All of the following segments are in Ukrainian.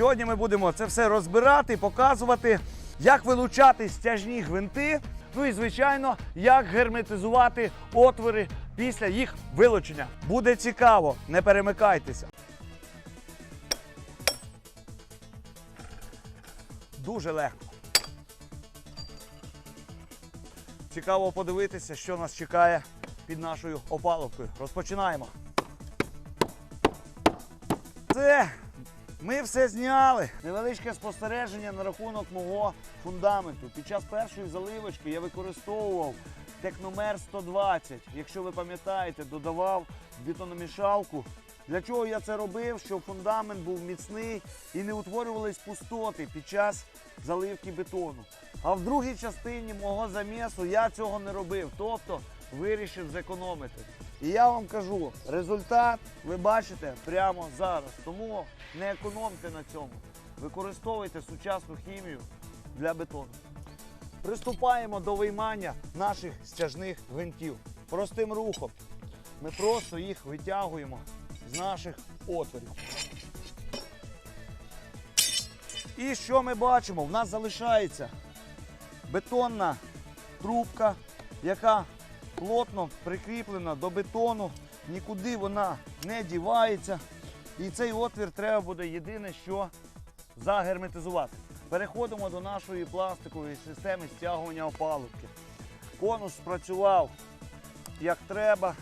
Сьогодні ми будемо це все розбирати, показувати, як вилучати стяжні гвинти. Ну і звичайно, як герметизувати отвори після їх вилучення. Буде цікаво, не перемикайтеся. Дуже легко. Цікаво подивитися, що нас чекає під нашою опалубкою. Розпочинаємо. Це ми все зняли. Невеличке спостереження на рахунок мого фундаменту. Під час першої заливочки я використовував Техномер 120. Якщо ви пам'ятаєте, додавав бетономішалку. Для чого я це робив? Щоб фундамент був міцний і не утворювались пустоти під час заливки бетону. А в другій частині мого замісу я цього не робив, тобто вирішив зекономити. І я вам кажу, результат ви бачите прямо зараз. Тому не економте на цьому. Використовуйте сучасну хімію для бетону. Приступаємо до виймання наших стяжних гвинтів. Простим рухом. Ми просто їх витягуємо з наших отворів. І що ми бачимо? В нас залишається бетонна трубка, яка плотно прикріплена до бетону, нікуди вона не дівається. І цей отвір треба буде єдине, що загерметизувати. Переходимо до нашої пластикової системи стягування опалубки. Конус спрацював як треба.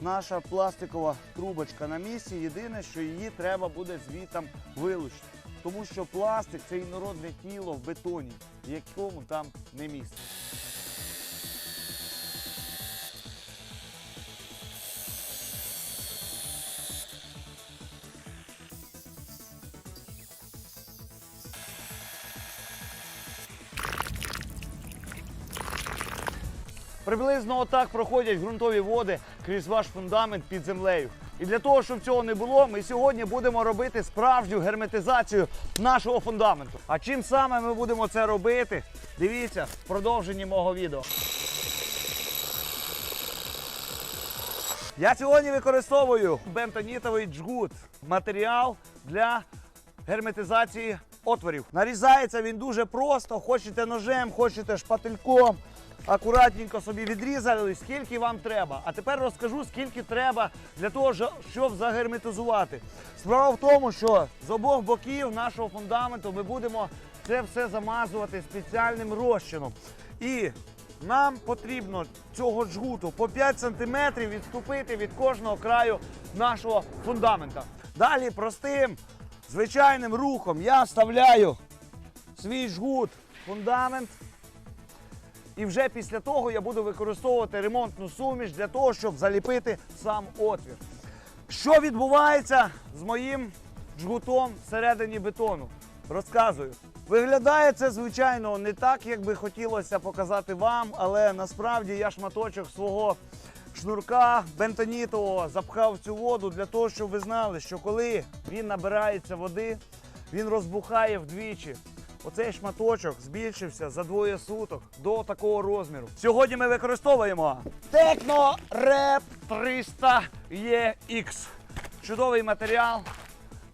Наша пластикова трубочка на місці. Єдине, що її треба буде звітом вилучити. Тому що пластик це інородне тіло в бетоні, якому там не місце. Приблизно отак проходять ґрунтові води крізь ваш фундамент під землею. І для того, щоб цього не було, ми сьогодні будемо робити справжню герметизацію нашого фундаменту. А чим саме ми будемо це робити? Дивіться в продовженні мого відео. Я сьогодні використовую бентонітовий джгут матеріал для герметизації отворів. Нарізається він дуже просто. Хочете ножем, хочете шпательком. Акуратненько собі відрізали, скільки вам треба. А тепер розкажу, скільки треба для того, щоб загерметизувати. Справа в тому, що з обох боків нашого фундаменту ми будемо це все замазувати спеціальним розчином. І нам потрібно цього джгуту по 5 см відступити від кожного краю нашого фундамента. Далі простим звичайним рухом я вставляю свій жгут в фундамент. І вже після того я буду використовувати ремонтну суміш для того, щоб заліпити сам отвір. Що відбувається з моїм жгутом всередині бетону? Розказую. Виглядає це, звичайно, не так, як би хотілося показати вам, але насправді я шматочок свого шнурка бентонітового запхав цю воду для того, щоб ви знали, що коли він набирається води, він розбухає вдвічі. Оцей шматочок збільшився за двоє суток до такого розміру. Сьогодні ми використовуємо Tecno Rep 300 EX. Чудовий матеріал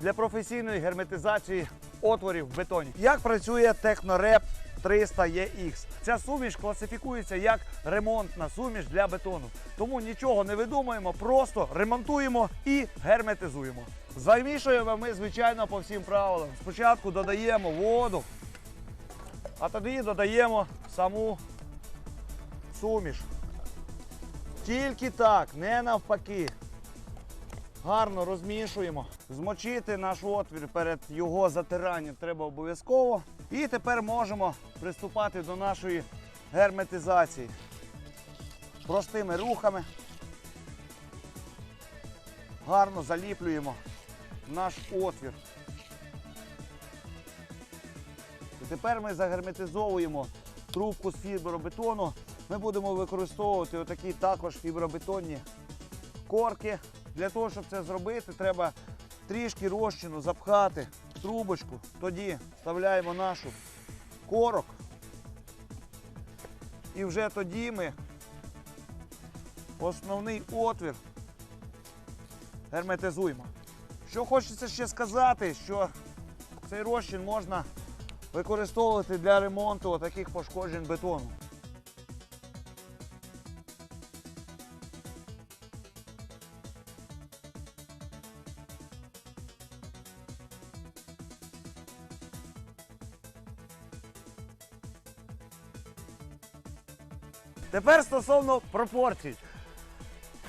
для професійної герметизації отворів в бетоні. Як працює Technorep 300 EX? Ця суміш класифікується як ремонтна суміш для бетону. Тому нічого не видумуємо, просто ремонтуємо і герметизуємо. Замішуємо ми, звичайно, по всім правилам. Спочатку додаємо воду, а тоді додаємо саму суміш. Тільки так, не навпаки. Гарно розмішуємо. Змочити наш отвір перед його затиранням треба обов'язково. І тепер можемо приступати до нашої герметизації. Простими рухами. Гарно заліплюємо наш отвір. Тепер ми загерметизовуємо трубку з фібробетону. Ми будемо використовувати отакі також фібробетонні корки. Для того, щоб це зробити, треба трішки розчину запхати в трубочку. Тоді вставляємо нашу корок. І вже тоді ми основний отвір герметизуємо. Що хочеться ще сказати, що Цей розчин можна використовувати для ремонту таких пошкоджень бетону. Тепер стосовно пропорцій.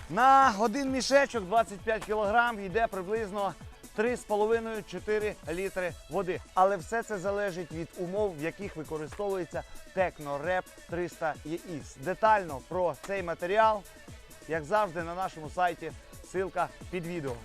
На один мішечок 25 кг йде приблизно 3,5-4 літри води. Але все це залежить від умов, в яких використовується Technorep 300 EX. Детально про цей матеріал, як завжди, на нашому сайті. Ссылка під відео.